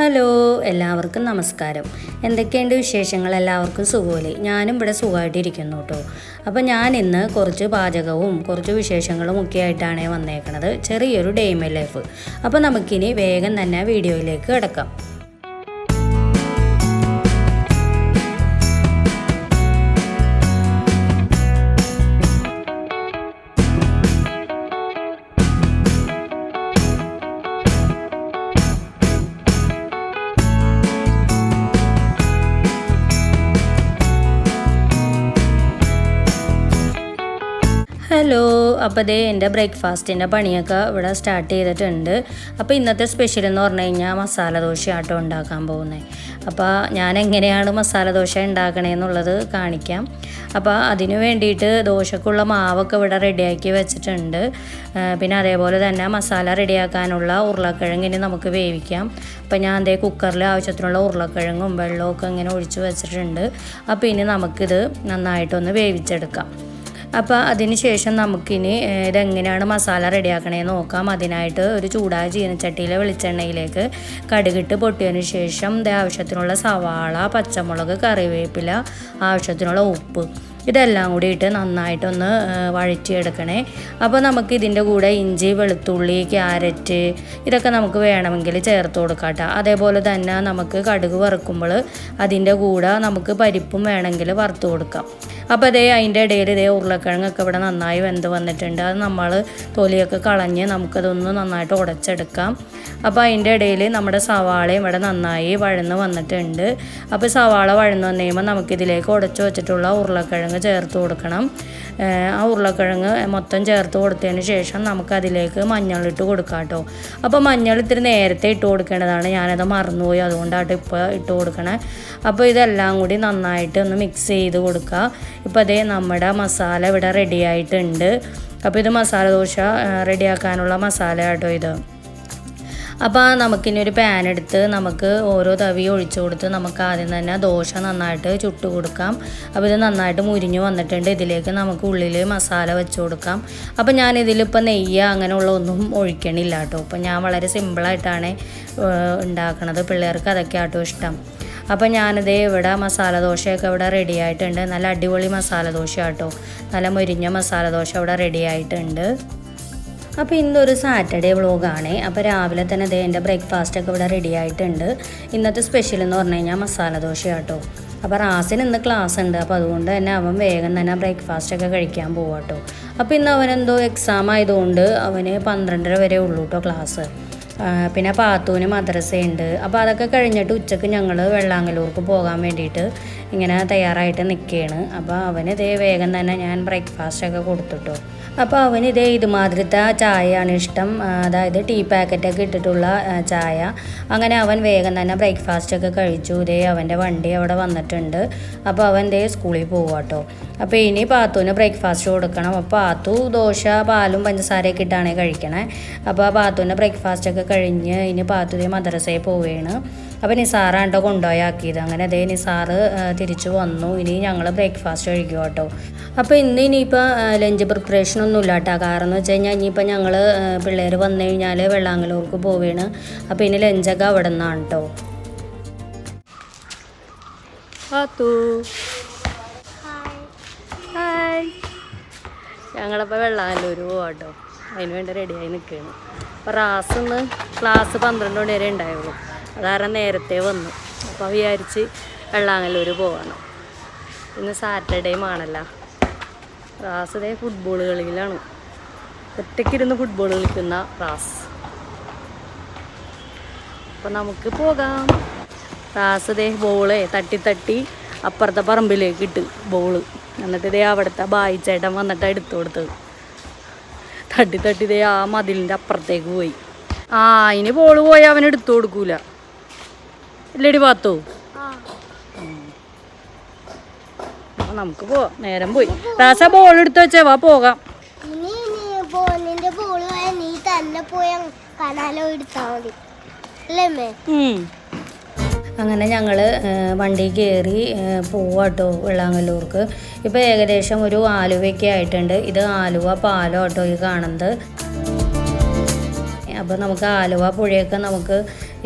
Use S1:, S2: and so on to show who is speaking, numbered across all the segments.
S1: Hello എല്ലാവർക്കും നമസ്കാരം. എന്തൊക്കെയുണ്ട് വിശേഷങ്ങൾ? എല്ലാവർക്കും സുഖമല്ലേ? ഞാനും ഇവിടെ സുഖമായിട്ടിരിക്കുന്നു കേട്ടോ. അപ്പോൾ ഞാൻ ഇന്ന് കുറച്ച് പാചകവും കുറച്ച് വിശേഷങ്ങളും ഒക്കെ ആയിട്ടാണ് വന്നേക്കുന്നത് ചെറിയൊരു ഡേ മൈ ലൈഫ്. അപ്പോൾ നമുക്കിനി വേഗം തന്നെ വീഡിയോയിലേക്ക് കിടക്കാം. ഹലോ അപ്പോൾ ദേ എന്റെ ബ്രേക്ക്ഫാസ്റ്റിന്റെ പണിയൊക്കെ ഇവിടെ സ്റ്റാർട്ട് ചെയ്തിട്ടുണ്ട്. അപ്പോൾ ഇന്നത്തെ സ്പെഷ്യൽ എന്ന് പറഞ്ഞു കഴിഞ്ഞാൽ മസാല ദോശ ആട്ടോ ഉണ്ടാക്കാൻ പോകുന്നത് അപ്പോൾ ഞാൻ എങ്ങനെയാണ് മസാല ദോശ ഉണ്ടാക്കണേന്നുള്ളത് കാണിക്കാം. അപ്പോൾ അതിന് വേണ്ടിയിട്ട് ദോശക്കുള്ള മാവൊക്കെ ഇവിടെ റെഡിയാക്കി വെച്ചിട്ടുണ്ട്. പിന്നെ അതേപോലെ തന്നെ മസാല റെഡിയാക്കാനുള്ള ഉരുളക്കിഴങ്ങിന് നമുക്ക് വേവിക്കാം. അപ്പോൾ ഞാൻ അതേ കുക്കറിൽ ആവശ്യത്തിനുള്ള ഉരുളക്കിഴങ്ങും വെള്ളമൊക്കെ ഇങ്ങനെ ഒഴിച്ച് വെച്ചിട്ടുണ്ട്. അപ്പോൾ ഇനി നമുക്കിത് നന്നായിട്ടൊന്ന് വേവിച്ചെടുക്കാം. അപ്പോൾ അതിന് ശേഷം നമുക്കിനി ഇതെങ്ങനെയാണ് മസാല റെഡിയാക്കണേന്ന് നോക്കാം. അതിനായിട്ട് ഒരു ചൂടായ ചീനച്ചട്ടിയിലെ വെളിച്ചെണ്ണയിലേക്ക് കടുകിട്ട് പൊട്ടിയതിന് ശേഷം ഇത് ആവശ്യത്തിനുള്ള സവാള പച്ചമുളക് കറിവേപ്പില ആവശ്യത്തിനുള്ള ഉപ്പ്. ഇതെല്ലാം കൂടി ഇട്ട് നന്നായിട്ടൊന്ന് വഴറ്റിയെടുക്കണേ. അപ്പോൾ നമുക്ക് ഇതിന്റെ കൂടെ ഇഞ്ചി വെളുത്തുള്ളി ക്യാരറ്റ് ഇതൊക്കെ നമുക്ക് വേണമെങ്കിൽ ചേർത്ത് കൊടുക്കാട്ടോ. അതേപോലെ തന്നെ നമുക്ക് കടുക് വറുക്കുമ്പോൾ അതിന്റെ കൂടെ നമുക്ക് പരിപ്പും വേണമെങ്കിൽ വറുത്ത് കൊടുക്കാം. അപ്പോൾ അതേ അതിന്റെ ഇടയിൽ ഇതേ ഉരുളക്കിഴങ്ങൊക്കെ ഇവിടെ നന്നായി വെന്ത് വന്നിട്ടുണ്ട്. അത് നമ്മൾ തൊലിയൊക്കെ കളഞ്ഞ് നമുക്കതൊന്ന് നന്നായിട്ട് ഉടച്ചെടുക്കാം. അപ്പോൾ അതിന്റെ ഇടയിൽ നമ്മുടെ സവാളയും ഇവിടെ നന്നായി വഴന്ന് വന്നിട്ടുണ്ട്. അപ്പോൾ സവാള വഴന്ന് വന്നു കഴിയുമ്പോൾ നമുക്കിതിലേക്ക് ഉടച്ചു വെച്ചിട്ടുള്ള ഉരുളക്കിഴങ്ങ് ചേർത്ത് കൊടുക്കണം. ആ ഉരുളക്കിഴങ്ങ് മൊത്തം ചേർത്ത് കൊടുത്തതിന് ശേഷം നമുക്കതിലേക്ക് മഞ്ഞളിട്ട് കൊടുക്കാം കേട്ടോ അപ്പോൾ മഞ്ഞൾ ഇത്തിരി നേരത്തെ ഇട്ട് കൊടുക്കേണ്ടതാണ്. ഞാനത് മറന്നുപോയി. അതുകൊണ്ടാണ് ഇപ്പോൾ ഇട്ട് കൊടുക്കണേ. അപ്പോൾ ഇതെല്ലാം കൂടി നന്നായിട്ട് ഒന്ന് മിക്സ് ചെയ്ത് കൊടുക്കുക ഇപ്പോൾ അതേ നമ്മുടെ മസാല ഇവിടെ റെഡി ആയിട്ടുണ്ട്. അപ്പോൾ ഇത് മസാല ദോശ റെഡിയാക്കാനുള്ള മസാല കേട്ടോ ഇത്. അപ്പോൾ നമുക്കിനി ഒരു പാൻ എടുത്ത് നമുക്ക് ഓരോ തവി ഒഴിച്ചു കൊടുത്ത് നമുക്ക് ആദ്യം തന്നെ ദോശ നന്നായിട്ട് ചുട്ട് കൊടുക്കാം. അപ്പോൾ ഇത് നന്നായിട്ട് മുരിഞ്ഞു വന്നിട്ടുണ്ട്. ഇതിലേക്ക് നമുക്ക് ഉള്ളിൽ മസാല വെച്ച് കൊടുക്കാം. അപ്പോൾ ഞാൻ ഇതിലിപ്പോൾ നെയ്യ് അങ്ങനെയുള്ള ഒന്നും ഒഴിക്കണില്ല കേട്ടോ. അപ്പോൾ ഞാൻ വളരെ സിമ്പിളായിട്ടാണ് ഉണ്ടാക്കണത്. പിള്ളേർക്ക് അതൊക്കെ ആട്ടോ ഇഷ്ടം. അപ്പോൾ ഞാനിത് ഇവിടെ മസാല ദോശയൊക്കെ ഇവിടെ റെഡി ആയിട്ടുണ്ട്. നല്ല അടിപൊളി മസാല ദോശ കേട്ടോ നല്ല മുരിഞ്ഞ മസാല ദോശ ഇവിടെ റെഡി ആയിട്ടുണ്ട്. അപ്പോൾ ഇന്നൊരു സാറ്റർഡേ വ്ളോഗാണ്. അപ്പോൾ രാവിലെ തന്നെ ദേ എന്റെ ബ്രേക്ക്ഫാസ്റ്റൊക്കെ ഇവിടെ റെഡി ആയിട്ടുണ്ട്. ഇന്നത്തെ സ്പെഷ്യൽ എന്ന് പറഞ്ഞു കഴിഞ്ഞാൽ മസാല ദോശ കേട്ടോ അപ്പോൾ റാസിന് ഇന്ന് ക്ലാസ് ഉണ്ട്. അപ്പോൾ അതുകൊണ്ട് തന്നെ അവൻ വേഗം തന്നെ ബ്രേക്ക്ഫാസ്റ്റൊക്കെ കഴിക്കാൻ പോവാട്ടോ. അപ്പോൾ ഇന്ന് അവനെന്തോ എക്സാം ആയതുകൊണ്ട് അവന് പന്ത്രണ്ടര വരെ ഉള്ളൂ കേട്ടോ ക്ലാസ് പിന്നെ പാത്തൂന് മദ്രസയുണ്ട്. അപ്പോൾ അതൊക്കെ കഴിഞ്ഞിട്ട് ഉച്ചയ്ക്ക് ഞങ്ങൾ വെള്ളാങ്കലൂർക്ക് പോകാൻ വേണ്ടിയിട്ട് ഇങ്ങനെ തയ്യാറായിട്ട് നിൽക്കുകയാണ്. അപ്പോൾ അവന് ഇതേ വേഗം തന്നെ ഞാൻ ബ്രേക്ക്ഫാസ്റ്റൊക്കെ കൊടുത്തിട്ടോ. അപ്പോൾ അവന് ഇതേ ഇതുമാതിരത്തെ ചായയാണ് ഇഷ്ടം. അതായത് ടീ പാക്കറ്റൊക്കെ ഇട്ടിട്ടുള്ള ചായ. അങ്ങനെ അവൻ വേഗം തന്നെ ബ്രേക്ക്ഫാസ്റ്റൊക്കെ കഴിച്ചു. ഇതേ അവന്റെ വണ്ടി അവിടെ വന്നിട്ടുണ്ട്. അപ്പോൾ അവൻ ഇതേ സ്കൂളിൽ പോകുക കേട്ടോ അപ്പോൾ ഇനി പാത്തുവിന് ബ്രേക്ക്ഫാസ്റ്റ് കൊടുക്കണം. അപ്പോൾ പാത്തു ദോശ പാലും പഞ്ചസാരയൊക്കെ ഇട്ടാണ് കഴിക്കണേ. അപ്പോൾ ആ പാത്തുവിന്റെ ബ്രേക്ക്ഫാസ്റ്റൊക്കെ കഴിഞ്ഞ് ഇനി പാത്തു ദേ മദ്രസയിൽ പോവുകയാണ് അപ്പോൾ നിസാറാണ് കേട്ടോ കൊണ്ടുപോയാക്കിയത്. അങ്ങനെ അതേ നിസാറ് തിരിച്ചു വന്നു. ഇനി ഞങ്ങൾ ബ്രേക്ക്ഫാസ്റ്റ് കഴിക്കും കേട്ടോ അപ്പോൾ ഇന്ന് ഇനിയിപ്പോൾ ലഞ്ച് പ്രിപ്പറേഷൻ ഒന്നും ഇല്ല കേട്ടോ കാരണം എന്ന് വെച്ച് കഴിഞ്ഞാൽ ഇനിയിപ്പോൾ ഞങ്ങൾ പിള്ളേർ വന്നു കഴിഞ്ഞാൽ വെള്ളാങ്ങലൂർക്ക് പോവുകയാണ് അപ്പോൾ ഇനി ലഞ്ചൊക്കെ അവിടെ നിന്നാണ് കേട്ടോ ഞങ്ങളപ്പോൾ വെള്ളാങ്ങലൂർ പോവാം കേട്ടോ പോവാട്ടോ അതിന് വേണ്ടി റെഡിയായി നിൽക്കുകയാണ് അപ്പോൾ റാസ് ഇന്ന് ക്ലാസ് പന്ത്രണ്ട് മണി വരെ ഉണ്ടായുള്ളൂ അതാരണം നേരത്തെ വന്നു. അപ്പോൾ വിചാരിച്ച് വെള്ളാങ്ങല്ലൂർ പോകണം ഇന്ന് സാറ്റർഡേയും ആണല്ലോ റാസ് ഇതേ ഫുട്ബോൾ കളിയിലാണ്. ഒറ്റയ്ക്കിരുന്ന് ഫുട്ബോൾ കളിക്കുന്ന റാസ്. അപ്പോൾ നമുക്ക് പോകാം. റാസ് ദേ ബോളെ തട്ടി തട്ടി അപ്പുറത്തെ പറമ്പിലേക്ക് ഇട്ട് ബോൾ എന്നിട്ട് ഇതേ അവിടുത്തെ ബായിച്ചേട്ടൻ വന്നിട്ട് എടുത്തു കൊടുത്തത്. തട്ടി തട്ടി ഇതേ ആ മതിലിന്റെ അപ്പുറത്തേക്ക് പോയി. ആ ഇനി ബോൾ പോയി അവൻ എടുത്തു കൊടുക്കൂല. ഇല്ലടി പാത്തു. നമുക്ക് പോവാം നേരം പോയി. റാസ ബോൾ എടുത്ത് വെച്ചേ വാ പോകാം.
S2: നീ തന്നെ പോയി കനാലോ മതി. അല്ലേ.
S1: അങ്ങനെ ഞങ്ങൾ വണ്ടി കയറി പോവാട്ടോ വെള്ളാങ്കല്ലൂർക്ക് ഇപ്പോൾ ഏകദേശം ഒരു ആലുവയൊക്കെ ആയിട്ടുണ്ട്. ഇത് ആലുവ പാലോ കേട്ടോ ഈ കാണുന്നത്. അപ്പോൾ നമുക്ക് ആലുവ പുഴയൊക്കെ നമുക്ക്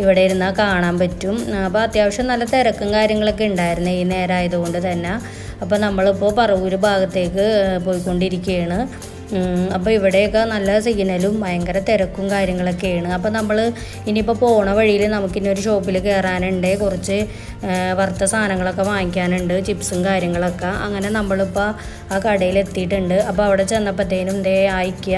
S1: ഇവിടെ ഇരുന്നാൽ കാണാൻ പറ്റും. അപ്പോൾ അത്യാവശ്യം നല്ല തിരക്കും കാര്യങ്ങളൊക്കെ ഉണ്ടായിരുന്നു ഈ നേരമായതുകൊണ്ട് തന്നെ. അപ്പോൾ നമ്മളിപ്പോൾ പറവൂർ ഭാഗത്തേക്ക് പോയിക്കൊണ്ടിരിക്കുകയാണ് അപ്പോൾ ഇവിടെയൊക്കെ നല്ല സിഗ്നലും ഭയങ്കര തിരക്കും കാര്യങ്ങളൊക്കെയാണ്. അപ്പോൾ നമ്മൾ ഇനിയിപ്പോൾ പോണ വഴിയിൽ നമുക്കിനി ഒരു ഷോപ്പിൽ കയറാനുണ്ട് കുറച്ച് വറുത്ത സാധനങ്ങളൊക്കെ വാങ്ങിക്കാനുണ്ട്. ചിപ്സും കാര്യങ്ങളൊക്കെ. അങ്ങനെ നമ്മളിപ്പോൾ ആ കടയിൽ എത്തിയിട്ടുണ്ട്. അപ്പോൾ അവിടെ ചെന്നപ്പോഴത്തേനും ദേ അയക്കുക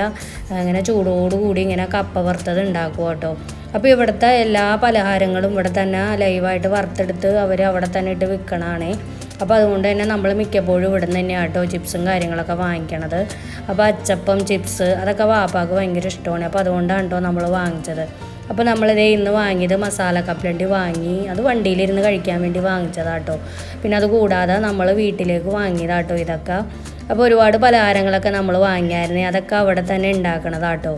S1: അങ്ങനെ ചൂടോടുകൂടി ഇങ്ങനെ കപ്പ വറുത്തത് ഉണ്ടാക്കും കേട്ടോ അപ്പോൾ ഇവിടുത്തെ എല്ലാ പലഹാരങ്ങളും ഇവിടെ തന്നെ ലൈവായിട്ട് വറുത്തെടുത്ത് അവർ അവിടെ തന്നെ ഇട്ട് വിൽക്കണതാണ് അപ്പോൾ അതുകൊണ്ട് തന്നെ നമ്മൾ മിക്കപ്പോഴും ഇവിടെ നിന്ന് തന്നെയാണ് കേട്ടോ ചിപ്സും കാര്യങ്ങളൊക്കെ വാങ്ങിക്കണത്. അപ്പോൾ അച്ചപ്പം ചിപ്സ് അതൊക്കെ വാപ്പാക്ക് ഭയങ്കര ഇഷ്ടമാണ്. അപ്പോൾ അതുകൊണ്ടാണ് കേട്ടോ നമ്മൾ വാങ്ങിച്ചത്. അപ്പോൾ നമ്മളിതേ ഇന്ന് വാങ്ങിയത് മസാല കപ്പലണ്ടി വാങ്ങി അത് വണ്ടിയിലിരുന്ന് കഴിക്കാൻ വേണ്ടി വാങ്ങിച്ചതാട്ടോ പിന്നെ അത് കൂടാതെ നമ്മൾ വീട്ടിലേക്ക് വാങ്ങിയതാട്ടോ ഇതൊക്കെ. അപ്പോൾ ഒരുപാട് പലഹാരങ്ങളൊക്കെ നമ്മൾ വാങ്ങിയായിരുന്നു അതൊക്കെ അവിടെ തന്നെ ഉണ്ടാക്കണതാട്ടോ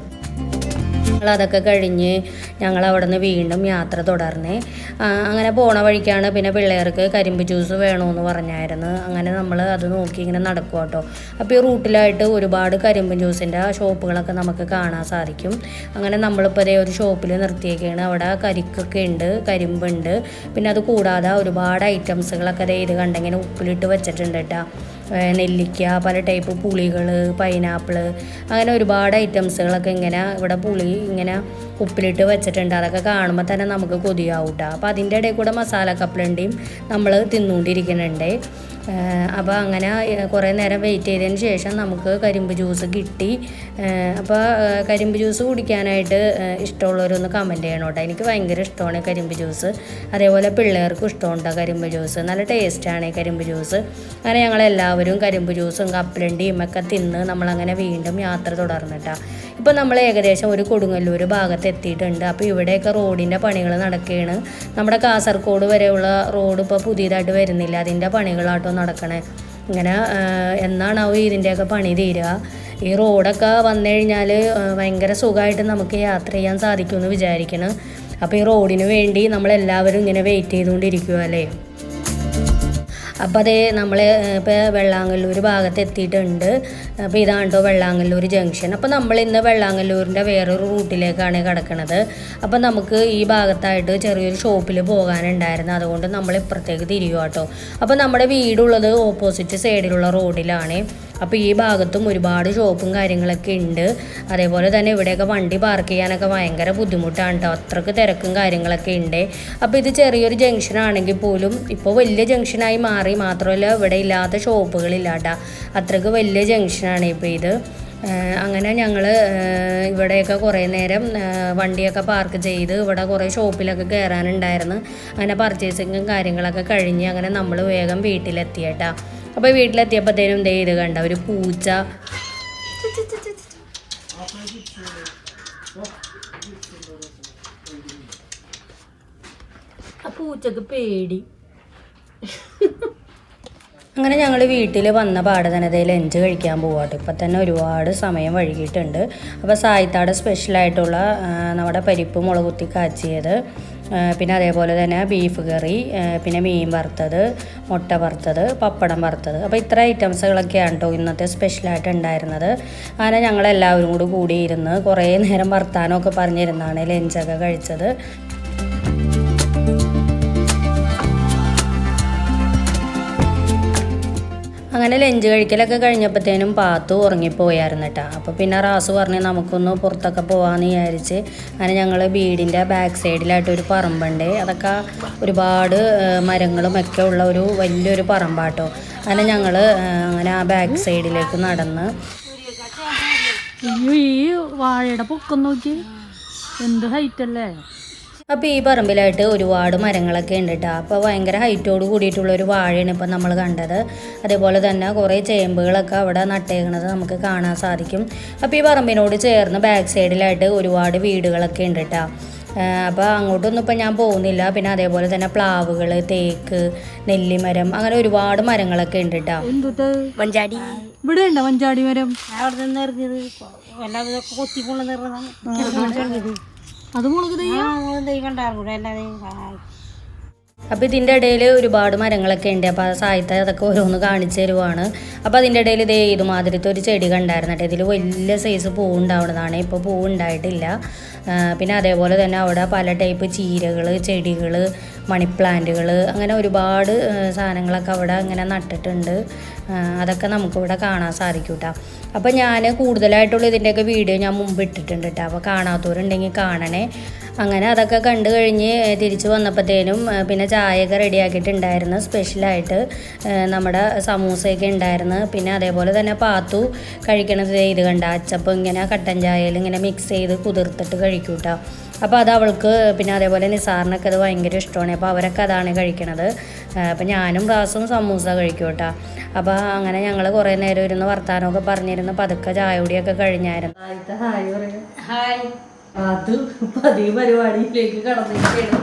S1: ഞങ്ങൾ അതൊക്കെ കഴിഞ്ഞ് ഞങ്ങൾ അവിടെ നിന്ന് വീണ്ടും യാത്ര തുടർന്ന് അങ്ങനെ പോണ വഴിക്കാണ് പിന്നെ പിള്ളേർക്ക് കരിമ്പ് ജ്യൂസ് വേണമെന്ന് പറഞ്ഞായിരുന്നു. അങ്ങനെ നമ്മൾ അത് നോക്കി ഇങ്ങനെ നടക്കും കേട്ടോ അപ്പോൾ ഈ റൂട്ടിലായിട്ട് ഒരുപാട് കരിമ്പ് ജ്യൂസിന്റെ ഷോപ്പുകളൊക്കെ നമുക്ക് കാണാൻ സാധിക്കും. അങ്ങനെ നമ്മളിപ്പോൾ അതേ ഒരു ഷോപ്പിൽ നിർത്തിയേക്കാണ്. അവിടെ കരിക്കൊക്കെ ഉണ്ട് കരിമ്പുണ്ട്. പിന്നെ അത് കൂടാതെ ഒരുപാട് ഐറ്റംസുകളൊക്കെ ഇത് കണ്ടെങ്കിൽ ഉപ്പിലിട്ട് വെച്ചിട്ടുണ്ട് കേട്ടോ നെല്ലിക്ക പല ടൈപ്പ് പുളികൾ പൈനാപ്പിൾ അങ്ങനെ ഒരുപാട് ഐറ്റംസുകളൊക്കെ ഇങ്ങനെ ഇവിടെ പുളി ഇങ്ങനെ ഉപ്പിലിട്ട് വെച്ചിട്ടുണ്ട്. അതൊക്കെ കാണുമ്പോൾ തന്നെ നമുക്ക് കൊതിയാവും കേട്ടോ അപ്പോൾ അതിന്റെ ഇടയിൽ കൂടെ മസാല കപ്പലണ്ടിയും നമ്മൾ തിന്നുകൊണ്ടിരിക്കുന്നുണ്ട് അപ്പോൾ അങ്ങനെ കുറേ നേരം വെയിറ്റ് ചെയ്തതിന് ശേഷം നമുക്ക് കരിമ്പ് ജ്യൂസ് കിട്ടി. അപ്പോൾ കരിമ്പ് ജ്യൂസ് കുടിക്കാനായിട്ട് ഇഷ്ടമുള്ളവരൊന്ന് കമന്റ് ചെയ്യണം കേട്ടോ എനിക്ക് ഭയങ്കര ഇഷ്ടമാണ് കരിമ്പ് ജ്യൂസ് അതേപോലെ പിള്ളേർക്കും ഇഷ്ടമുണ്ട് കരിമ്പ് ജ്യൂസ് നല്ല ടേസ്റ്റാണ് കരിമ്പ് ജ്യൂസ് അങ്ങനെ ഞങ്ങളെല്ലാവരും കരിമ്പ് ജ്യൂസും കപ്പലണ്ടിയും ഒക്കെ തിന്ന് നമ്മളങ്ങനെ വീണ്ടും യാത്ര തുടർന്നിട്ടാണ് ഇപ്പോൾ നമ്മൾ ഏകദേശം ഒരു കൊടുങ്ങല്ലൂർ ഭാഗത്ത് എത്തിയിട്ടുണ്ട് അപ്പോൾ ഇവിടെയൊക്കെ റോഡിന്റെ പണികൾ നടക്കുകയാണ്. നമ്മുടെ കാസർഗോഡ് വരെയുള്ള റോഡ് ഇപ്പോൾ പുതിയതായിട്ട് വരുന്നില്ല. അതിന്റെ പണികളാട്ടോ നടക്കണേ. ഇങ്ങനെ എന്നാണാവും ഇതിന്റെയൊക്കെ പണി തീരുക. ഈ റോഡൊക്കെ വന്നു കഴിഞ്ഞാൽ ഭയങ്കര സുഖമായിട്ട് നമുക്ക് യാത്ര ചെയ്യാൻ സാധിക്കുമെന്ന് വിചാരിക്കണം. അപ്പോൾ ഈ റോഡിന് വേണ്ടി നമ്മളെല്ലാവരും ഇങ്ങനെ വെയിറ്റ് ചെയ്തുകൊണ്ടിരിക്കുക അല്ലേ? അപ്പോൾ അതേ നമ്മൾ ഇപ്പോൾ വെള്ളാങ്കല്ലൂർ ഭാഗത്ത് എത്തിയിട്ടുണ്ട് അപ്പോൾ ഇതാണ് കേട്ടോ വെള്ളാങ്കല്ലൂർ ജംഗ്ഷൻ. അപ്പോൾ നമ്മൾ ഇന്ന് വെള്ളാങ്കല്ലൂരിന്റെ വേറൊരു റൂട്ടിലേക്കാണ് കിടക്കുന്നത് അപ്പോൾ നമുക്ക് ഈ ഭാഗത്തായിട്ട് ചെറിയൊരു ഷോപ്പിൽ പോകാനുണ്ടായിരുന്നു. അതുകൊണ്ട് നമ്മൾ ഇപ്പുറത്തേക്ക് തിരിയുക കേട്ടോ അപ്പോൾ നമ്മുടെ വീടുള്ളത് ഓപ്പോസിറ്റ് സൈഡിലുള്ള റോഡിലാണ്. അപ്പോൾ ഈ ഭാഗത്തും ഒരുപാട് ഷോപ്പും കാര്യങ്ങളൊക്കെ ഉണ്ട്. അതേപോലെ തന്നെ ഇവിടെയൊക്കെ വണ്ടി പാർക്ക് ചെയ്യാനൊക്കെ ഭയങ്കര ബുദ്ധിമുട്ടാണ് കേട്ടോ അത്രയ്ക്ക് തിരക്കും കാര്യങ്ങളൊക്കെ ഉണ്ട്. അപ്പോൾ ഇത് ചെറിയൊരു ജംഗ്ഷൻ ആണെങ്കിൽ പോലും ഇപ്പോൾ വലിയ ജംഗ്ഷനായി മാറി. മാത്രമല്ല ഇവിടെ ഇല്ലാത്ത ഷോപ്പുകളില്ല കേട്ടോ അത്രയ്ക്ക് വലിയ ജംഗ്ഷനാണ് ഇപ്പോൾ ഇത്. അങ്ങനെ ഞങ്ങൾ ഇവിടെയൊക്കെ കുറേ നേരം വണ്ടിയൊക്കെ പാർക്ക് ചെയ്ത് ഇവിടെ കുറേ ഷോപ്പിലൊക്കെ കയറാനുണ്ടായിരുന്നു അങ്ങനെ പർച്ചേസിങ്ങും കാര്യങ്ങളൊക്കെ കഴിഞ്ഞ് അങ്ങനെ നമ്മൾ വേഗം വീട്ടിലെത്തിയേട്ടാ അപ്പോൾ വീട്ടിലെത്തിയപ്പോഴത്തേനും ദേ ഇത് കണ്ട? ഒരു പൂച്ച. ആ പൂച്ചക്ക് പേടി. അങ്ങനെ ഞങ്ങൾ വീട്ടിൽ വന്ന പാടെ തന്നെ ദേ ലഞ്ച് കഴിക്കാൻ പോവാട്ടോ. ഇപ്പം തന്നെ ഒരുപാട് സമയം വഴുകിയിട്ടുണ്ട് അപ്പോൾ സായിത്താടെ സ്പെഷ്യലായിട്ടുള്ള നമ്മുടെ പരിപ്പ് മുളകുത്തി കാച്ചിയത്. പിന്നെ അതേപോലെ തന്നെ ബീഫ് കറി പിന്നെ മീൻ വറുത്തത് മുട്ട വറുത്തത് പപ്പടം വറുത്തത്. അപ്പോൾ ഇത്ര ഐറ്റംസുകളൊക്കെയാണ് കേട്ടോ ഇന്നത്തെ സ്പെഷ്യലായിട്ട് ഉണ്ടായിരുന്നത്. അങ്ങനെ ഞങ്ങളെല്ലാവരും കൂടി കൂടിയിരുന്ന് കുറേ നേരം വർത്താനമൊക്കെ പറഞ്ഞിരുന്നാണ് ലഞ്ചൊക്കെ കഴിച്ചത്. അങ്ങനെ ലഞ്ച് കഴിക്കലൊക്കെ കഴിഞ്ഞപ്പോഴത്തേനും പാത്തു ഉറങ്ങിപ്പോയായിരുന്നു കേട്ടോ അപ്പോൾ പിന്നെ റാസ് പറഞ്ഞ് നമുക്കൊന്ന് പുറത്തൊക്കെ പോകാമെന്ന് വിചാരിച്ച് അങ്ങനെ ഞങ്ങൾ വീടിന്റെ ബാക്ക് സൈഡിലായിട്ട് ഒരു പറമ്പുണ്ട്. അതൊക്കെ ഒരുപാട് മരങ്ങളും ഒക്കെ ഉള്ള ഒരു വലിയൊരു പറമ്പാട്ടോ. അങ്ങനെ ഞങ്ങൾ അങ്ങനെ ആ ബാക്ക് സൈഡിലേക്ക് നടന്ന്.
S3: ഈ വാഴയുടെ പൊക്കം നോക്കി എന്ത് ഹൈറ്റ് അല്ലേ?
S1: അപ്പോൾ ഈ പറമ്പിലായിട്ട് ഒരുപാട് മരങ്ങളൊക്കെ ഉണ്ട് കേട്ടോ അപ്പോൾ ഭയങ്കര ഹൈറ്റോട് കൂടിയിട്ടുള്ള ഒരു വാഴയാണ് ഇപ്പം നമ്മൾ കണ്ടത്. അതേപോലെ തന്നെ കുറേ ചേമ്പുകളൊക്കെ അവിടെ നട്ടേക്കണത് നമുക്ക് കാണാൻ സാധിക്കും. അപ്പോൾ ഈ പറമ്പിനോട് ചേർന്ന് ബാക്ക് സൈഡിലായിട്ട് ഒരുപാട് വീടുകളൊക്കെ ഉണ്ട് കേട്ടോ അപ്പോൾ അങ്ങോട്ടൊന്നും ഇപ്പം ഞാൻ പോകുന്നില്ല. പിന്നെ അതേപോലെ തന്നെ പ്ലാവുകൾ തേക്ക് നെല്ലിമരം അങ്ങനെ ഒരുപാട് മരങ്ങളൊക്കെ ഉണ്ട് കേട്ടോ
S2: മഞ്ചാടി
S3: ഇവിടെ ഉണ്ടോ മഞ്ചാടി മരം?
S2: അവിടെ നിന്ന് നിറഞ്ഞത്
S3: അത് മുളക്
S2: അല്ലാതെ
S1: അപ്പോൾ ഇതിന്റെ ഇടയിൽ ഒരുപാട് മരങ്ങളൊക്കെ ഉണ്ട്. അപ്പോൾ ആ സാഹിത്യ അതൊക്കെ ഓരോന്ന് കാണിച്ചു തരുവാണ്. അപ്പോൾ അതിന്റെ ഇടയിൽ ഇതേ ഇതുമാതിരത്തെ ഒരു ചെടി കണ്ടായിരുന്നു കേട്ടോ. ഇതിൽ വലിയ സൈസ് പൂ ഉണ്ടാവുന്നതാണ്. ഇപ്പോൾ പൂ ഉണ്ടായിട്ടില്ല. പിന്നെ അതേപോലെ തന്നെ അവിടെ പല ടൈപ്പ് ചീരകൾ ചെടികൾ മണിപ്ലാന്റുകൾ അങ്ങനെ ഒരുപാട് സാധനങ്ങളൊക്കെ അവിടെ അങ്ങനെ നട്ടിട്ടുണ്ട്. അതൊക്കെ നമുക്കിവിടെ കാണാൻ സാധിക്കും കേട്ടോ അപ്പോൾ ഞാൻ കൂടുതലായിട്ടുള്ള ഇതിന്റെയൊക്കെ വീഡിയോ ഞാൻ മുമ്പ് ഇട്ടിട്ടുണ്ട് കേട്ടോ അപ്പോൾ കാണാത്തവരുണ്ടെങ്കിൽ കാണണേ. അങ്ങനെ അതൊക്കെ കണ്ടു കഴിഞ്ഞ് തിരിച്ചു വന്നപ്പോഴത്തേനും പിന്നെ ചായയൊക്കെ റെഡിയാക്കിയിട്ടുണ്ടായിരുന്നു. സ്പെഷ്യലായിട്ട് നമ്മുടെ സമൂസയൊക്കെ ഉണ്ടായിരുന്നു. പിന്നെ അതേപോലെ തന്നെ പാത്തു കഴിക്കണത് ഇത് കണ്ട. അച്ചപ്പം ഇങ്ങനെ കട്ടൻ ചായയിൽ ഇങ്ങനെ മിക്സ് ചെയ്ത് കുതിർത്തിട്ട് കഴിക്കും കേട്ടോ അപ്പോൾ അത് അവൾക്ക് പിന്നെ അതേപോലെ നിസാറിനൊക്കെ അത് ഭയങ്കര ഇഷ്ടമാണ്. അപ്പോൾ അവരൊക്കെ അതാണ് കഴിക്കണത്. അപ്പോൾ ഞാനും റാസും സമൂസ കഴിക്കും കേട്ടോ. അപ്പോൾ അങ്ങനെ ഞങ്ങൾ കുറേ നേരം ഇരുന്ന് വർത്താനമൊക്കെ പറഞ്ഞിരുന്ന്. പതുക്കെ ചായ കുടിയൊക്കെ കഴിഞ്ഞായിരുന്നു.
S3: ഹായ് പറയാം. ഹായ്. അത് പതിവ് പരിപാടിയിലേക്ക് കടന്നിരിക്കുകയാണ്.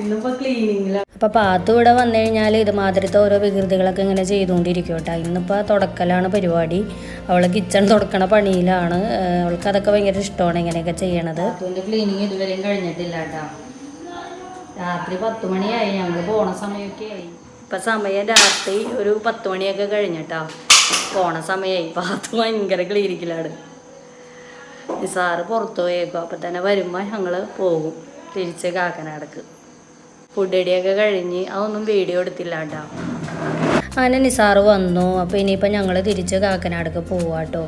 S3: ഇന്നിപ്പോ ക്ലീനിങ്ങിലാണ്
S1: അപ്പോൾ പാത്തു ഇവിടെ വന്നു കഴിഞ്ഞാൽ ഇതുമാതിരത്തെ ഓരോ വികൃതികളൊക്കെ ഇങ്ങനെ ചെയ്തുകൊണ്ടിരിക്കും കേട്ടോ. ഇന്നിപ്പോൾ തുടക്കലാണ് പരിപാടി. അവൾ കിച്ചൺ തുടക്കണ പണിയിലാണ്. അവൾക്ക് അതൊക്കെ ഭയങ്കര ഇഷ്ടമാണ് ഇങ്ങനെയൊക്കെ ചെയ്യണത്. ക്ലീനിങ് ഇതുവരെയും കഴിഞ്ഞിട്ടില്ല രാത്രി പത്ത് മണിയായി. ഞങ്ങൾ പോണ സമയമൊക്കെ ആയി. ഇപ്പം സമയം രാത്രി ഒരു പത്ത് മണിയൊക്കെ കഴിഞ്ഞിട്ടാ പോണ സമയമായി പാത്തു ഭയങ്കര ക്ലീനിക്കിലാണ് സാറ് പുറത്തു പോയേക്കും. അപ്പം തന്നെ വരുമ്പോൾ ഞങ്ങൾ പോകും. തിരിച്ച് കാക്കനാടക്ക്. ഫുഡ് അടിയൊക്കെ കഴിഞ്ഞ് അതൊന്നും വീഡിയോ എടുത്തില്ല കേട്ടോ അങ്ങനെ നിസാറ് വന്നു. അപ്പോൾ ഇനിയിപ്പോൾ ഞങ്ങൾ തിരിച്ച് കാക്കനാടക്ക് പോവാട്ടോ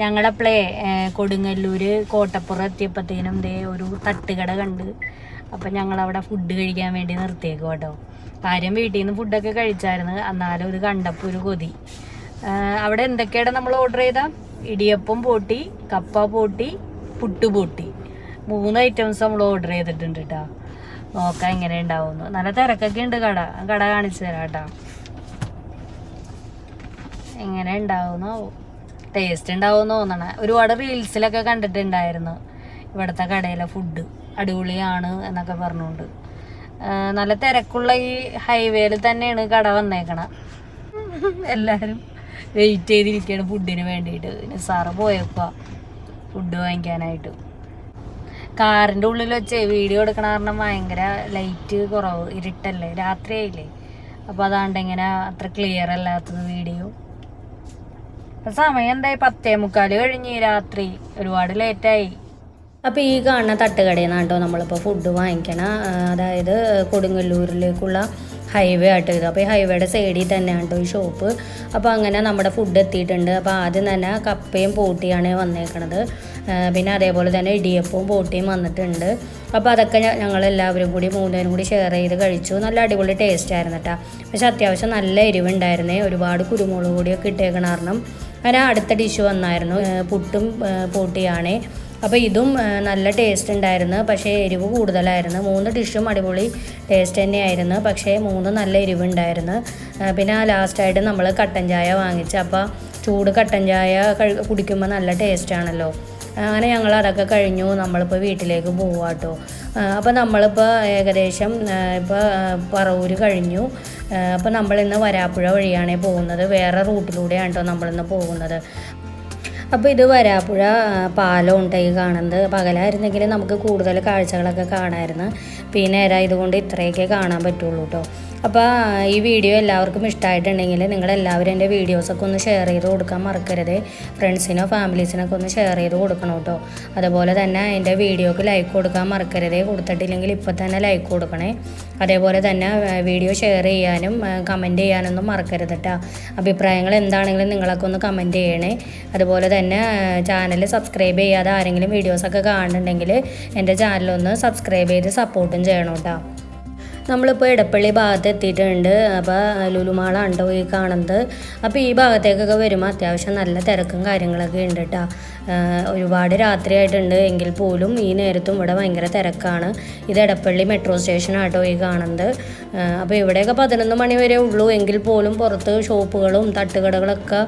S1: ഞങ്ങളപ്പളേ കൊടുങ്ങല്ലൂർ കോട്ടപ്പുറം എത്തിയപ്പോഴത്തേനും ദേ ഒരു തട്ടുകട കണ്ട്. അപ്പം ഞങ്ങളവിടെ ഫുഡ് കഴിക്കാൻ വേണ്ടി നിർത്തിയേക്കും കേട്ടോ കാര്യം വീട്ടിൽ നിന്ന് ഫുഡൊക്കെ കഴിച്ചായിരുന്നു. എന്നാലും ഇത് കണ്ടപ്പോൾ ഒരു കൊതി. അവിടെ എന്തൊക്കെയാണ് നമ്മൾ ഓർഡർ ചെയ്ത? ഇടിയപ്പം പൊട്ടി കപ്പ പൊട്ടി പുട്ട് പൊട്ടി. മൂന്ന് ഐറ്റംസ് നമ്മൾ ഓർഡർ ചെയ്തിട്ടുണ്ട് കേട്ടോ നോക്കാം എങ്ങനെ ഉണ്ടാവുന്നു. നല്ല തിരക്കൊക്കെ ഉണ്ട് കട. കട കാണിച്ചു തരാം കേട്ടോ. എങ്ങനെ ഉണ്ടാവുന്നു? ടേസ്റ്റ് ഉണ്ടാവുമെന്ന് തോന്നണ. ഒരുപാട് റീൽസിലൊക്കെ കണ്ടിട്ടുണ്ടായിരുന്നു. ഇവിടുത്തെ കടയിലെ ഫുഡ് അടിപൊളിയാണ് എന്നൊക്കെ പറഞ്ഞുകൊണ്ട്. നല്ല തിരക്കുള്ള ഈ ഹൈവേയിൽ തന്നെയാണ് കട വന്നേക്കണ. എല്ലാവരും വെയിറ്റ് ചെയ്തിരിക്കുകയാണ് ഫുഡിന് വേണ്ടിയിട്ട്. സാറ് പോയപ്പോൾ ഫുഡ് വാങ്ങിക്കാനായിട്ട്. കാറിന്റെ ഉള്ളിൽ വെച്ച് വീഡിയോ എടുക്കണ കാരണം ഭയങ്കര ലൈറ്റ് കുറവ് ഇരുട്ടല്ലേ രാത്രിയായില്ലേ. അപ്പോൾ അതാണ്ട് ഇങ്ങനെ അത്ര ക്ലിയർ അല്ലാത്തത് വീഡിയോ സമയം എന്തായി? പത്തേ മുക്കാൽ കഴിഞ്ഞ് രാത്രി ഒരുപാട് ലേറ്റായി അപ്പോൾ ഈ കാണുന്ന തട്ടുകടയിൽ നിന്നാണ് കേട്ടോ നമ്മളിപ്പോൾ ഫുഡ് വാങ്ങിക്കണം. അതായത് കൊടുങ്ങല്ലൂരിലേക്കുള്ള ഹൈവേ ആയിട്ട് ഇത് അപ്പോൾ ഈ ഹൈവേയുടെ സൈഡിൽ തന്നെയാണ് കേട്ടോ ഈ ഷോപ്പ് അപ്പോൾ അങ്ങനെ നമ്മുടെ ഫുഡ് എത്തിയിട്ടുണ്ട്. അപ്പോൾ ആദ്യം തന്നെ കപ്പയും പോട്ടിയാണ് വന്നേക്കണത്. പിന്നെ അതേപോലെ തന്നെ ഇടിയപ്പവും പോട്ടിയും വന്നിട്ടുണ്ട്. അപ്പോൾ അതൊക്കെ ഞങ്ങൾ എല്ലാവരും കൂടി മൂന്നുപേരും കൂടി ഷെയർ ചെയ്ത് കഴിച്ചു. നല്ല അടിപൊളി ടേസ്റ്റ് ആയിരുന്നു കേട്ടോ പക്ഷെ അത്യാവശ്യം നല്ല എരിവുണ്ടായിരുന്നേ. ഒരുപാട് കുരുമുളക് പൊടിയൊക്കെ ഇട്ടേക്കണ കാരണം. അങ്ങനെ അടുത്ത ഡിഷ് വന്നായിരുന്നു. പുട്ടും പോട്ടിയാണേ അപ്പോൾ ഇതും നല്ല ടേസ്റ്റ് ഉണ്ടായിരുന്നു. പക്ഷേ എരിവ് കൂടുതലായിരുന്നു. മൂന്ന് ഡിഷും അടിപൊളി ടേസ്റ്റ് തന്നെയായിരുന്നു. പക്ഷേ മൂന്ന് നല്ല എരിവുണ്ടായിരുന്നു. പിന്നെ ലാസ്റ്റായിട്ട് നമ്മൾ കട്ടൻ ചായ വാങ്ങിച്ച് അപ്പോൾ ചൂട് കട്ടൻ ചായ കുടിക്കുമ്പോൾ നല്ല ടേസ്റ്റ് ആണല്ലോ. അങ്ങനെ ഞങ്ങൾ അതൊക്കെ കഴിഞ്ഞു. നമ്മളിപ്പോൾ വീട്ടിലേക്ക് പോവാട്ടോ. അപ്പോൾ നമ്മളിപ്പോൾ ഏകദേശം ഇപ്പോൾ പറവൂർ കഴിഞ്ഞു. അപ്പോൾ നമ്മളിന്ന് വരാപ്പുഴ വഴിയാണ് പോകുന്നത്. വേറെ റൂട്ടിലൂടെയാണ് കേട്ടോ നമ്മളിന്ന് പോകുന്നത്. അപ്പോൾ ഇത് വരാപ്പുഴ പാലം ഉണ്ടായി കാണുന്നത്? പകലായിരുന്നെങ്കിൽ നമുക്ക് കൂടുതൽ കാഴ്ചകളൊക്കെ കാണാമായിരുന്നു പിന്നെ ഇതുകൊണ്ട് ഇത്രയൊക്കെ കാണാൻ പറ്റുള്ളൂ കേട്ടോ അപ്പോൾ ഈ വീഡിയോ എല്ലാവർക്കും ഇഷ്ടമായിട്ടുണ്ടെങ്കിൽ നിങ്ങളെല്ലാവരും എന്റെ വീഡിയോസൊക്കെ ഒന്ന് ഷെയർ ചെയ്ത് കൊടുക്കാൻ മറക്കരുത്. ഫ്രണ്ട്സിനോ ഫാമിലീസിനൊക്കെ ഒന്ന് ഷെയർ ചെയ്ത് കൊടുക്കണം കേട്ടോ. അതുപോലെ തന്നെ എന്റെ വീഡിയോക്ക് ലൈക്ക് കൊടുക്കാൻ മറക്കരുത്. കൊടുത്തിട്ടില്ലെങ്കിൽ ഇപ്പോൾ തന്നെ ലൈക്ക് കൊടുക്കണേ. അതേപോലെ തന്നെ വീഡിയോ ഷെയർ ചെയ്യാനും കമന്റ് ചെയ്യാനൊന്നും മറക്കരുത് കേട്ടോ അഭിപ്രായങ്ങൾ എന്താണെങ്കിലും നിങ്ങളൊക്കെ ഒന്ന് കമന്റ് ചെയ്യണേ. അതുപോലെ തന്നെ ചാനൽ സബ്സ്ക്രൈബ് ചെയ്യാതെ ആരെങ്കിലും വീഡിയോസൊക്കെ കാണുന്നുണ്ടെങ്കിൽ എന്റെ ചാനലൊന്ന് സബ്സ്ക്രൈബ് ചെയ്ത് സപ്പോർട്ടും ചെയ്യണം കേട്ടോ നമ്മളിപ്പോൾ ഇടപ്പള്ളി ഭാഗത്ത് എത്തിയിട്ടുണ്ട്. അപ്പോൾ ലുലുമാള ഉണ്ട് ഈ കാണുന്നത്. അപ്പോൾ ഈ ഭാഗത്തേക്കൊക്കെ വരുമ്പോൾ അത്യാവശ്യം നല്ല തിരക്കും കാര്യങ്ങളൊക്കെ ഉണ്ട് കേട്ടോ ഒരുപാട് രാത്രിയായിട്ടുണ്ട് എങ്കിൽ പോലും ഈ നേരത്തും ഇവിടെ ഭയങ്കര തിരക്കാണ്. ഇത് ഇടപ്പള്ളി മെട്രോ സ്റ്റേഷനാട്ടോ ഈ കാണുന്നത്. അപ്പോൾ ഇവിടെയൊക്കെ പതിനൊന്ന് മണി വരെ ഉള്ളൂ എങ്കിൽ പോലും പുറത്ത് ഷോപ്പുകളും തട്ടുകടകളൊക്കെ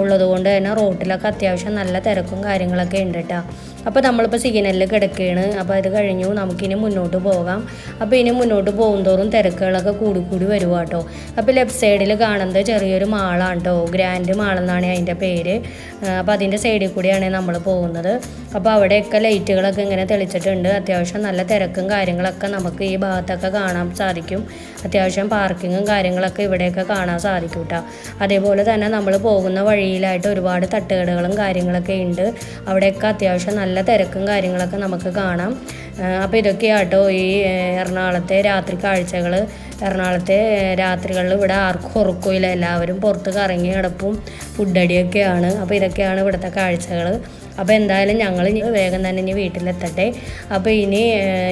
S1: ഉള്ളതുകൊണ്ട് തന്നെ റോട്ടിലൊക്കെ അത്യാവശ്യം നല്ല തിരക്കും കാര്യങ്ങളൊക്കെ ഉണ്ട് കേട്ടോ അപ്പോൾ നമ്മളിപ്പോൾ സിഗ്നലിൽ കിടക്കുകയാണ് അപ്പോൾ അത് കഴിഞ്ഞു നമുക്കിനി മുന്നോട്ട് പോകാം. അപ്പോൾ ഇനി മുന്നോട്ട് പോകുന്തോറും തിരക്കുകളൊക്കെ കൂടി കൂടി വരുക കേട്ടോ അപ്പോൾ ലെഫ്റ്റ് സൈഡിൽ കാണുന്നത് ചെറിയൊരു മാളാണ് കേട്ടോ ഗ്രാൻഡ് മാളെന്നാണ് അതിന്റെ പേര്. അപ്പോൾ അതിന്റെ സൈഡിൽ കൂടിയാണ് നമ്മൾ പോകുന്നത്. അപ്പോൾ അവിടെയൊക്കെ ലൈറ്റുകളൊക്കെ ഇങ്ങനെ തെളിച്ചിട്ടുണ്ട്. അത്യാവശ്യം നല്ല തിരക്കും കാര്യങ്ങളൊക്കെ നമുക്ക് ഈ ഭാഗത്തൊക്കെ കാണാൻ സാധിക്കും. അത്യാവശ്യം പാർക്കിങ്ങും കാര്യങ്ങളൊക്കെ ഇവിടെയൊക്കെ കാണാൻ സാധിക്കും കേട്ടോ അതേപോലെ തന്നെ നമ്മൾ പോകുന്ന വഴിയിലായിട്ട് ഒരുപാട് തട്ടുകടകളും കാര്യങ്ങളൊക്കെ ഉണ്ട്. അവിടെയൊക്കെ അത്യാവശ്യം നല്ല നല്ല തിരക്കും കാര്യങ്ങളൊക്കെ നമുക്ക് കാണാം. അപ്പോൾ ഇതൊക്കെയാട്ടോ ഈ എറണാകുളത്തെ രാത്രി കാഴ്ചകൾ എറണാകുളത്തെ രാത്രികളിൽ ഇവിടെ ആർക്കും ഉറക്കമില്ല എല്ലാവരും പുറത്ത് കറങ്ങി കിടപ്പും ഫുഡടിയൊക്കെയാണ്. അപ്പോൾ ഇതൊക്കെയാണ് ഇവിടുത്തെ കാഴ്ചകൾ അപ്പോൾ എന്തായാലും ഞങ്ങൾ വേഗം തന്നെ ഇനി വീട്ടിലെത്തട്ടെ. അപ്പോൾ ഇനി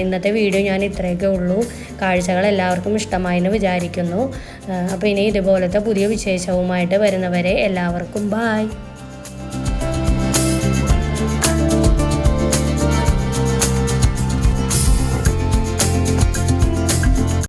S1: ഇന്നത്തെ വീഡിയോ ഞാൻ ഇത്രയൊക്കെ ഉള്ളൂ. കാഴ്ചകൾ എല്ലാവർക്കും ഇഷ്ടമായി എന്ന് വിചാരിക്കുന്നു. അപ്പോൾ ഇനി ഇതുപോലത്തെ പുതിയ വിശേഷവുമായിട്ട് വരുന്നവരെ എല്ലാവർക്കും ബായ്